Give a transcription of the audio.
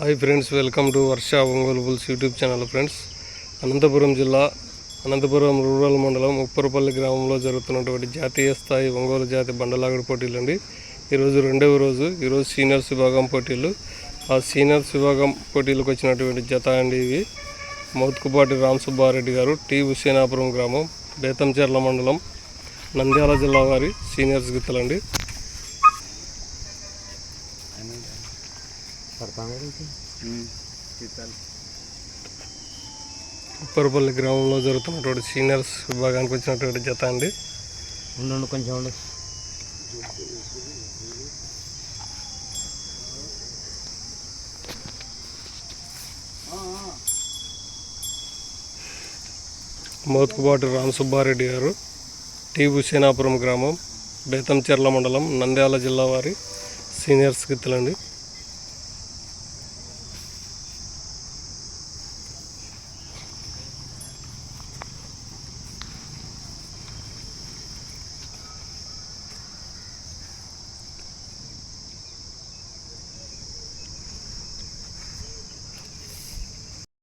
Hi friends welcome to Varsha Ongole bulls YouTube channel friends. Anantapuram జిల్లా Anantapuram rural మండలం ఉప్పరపల్లి గ్రామంలో జరుగుతున్నటువంటి జాతీయ స్థాయి ఒంగోలు జాతి బండలాగుడు పోటీలు అండి ఈరోజు రెండవ రోజు ఈరోజు సీనియర్స్ విభాగం పోటీలు. ఆ సీనియర్స్ విభాగం పోటీలకు వచ్చినటువంటి జత అండి ఇవి. మౌత్కుపాటి రామ్ సుబ్బారెడ్డి గారు టి హుసేనాపురం గ్రామం బేతంచెర్ల మండలం నంద్యాల జిల్లా వారి సీనియర్స్ గిత్తలండి. ఉప్పరపల్లి గ్రామంలో జరుగుతున్నటువంటి సీనియర్స్ విభాగానికి వచ్చినటువంటి జత అండి. ఉండు కొంచెం ఉండు మోత్కుబాటి రామ్ సుబ్బారెడ్డి గారు టి హుసేనాపురం గ్రామం బేతంచెర్ల మండలం నంద్యాల జిల్లా వారి సీనియర్స్ గిత్తలండి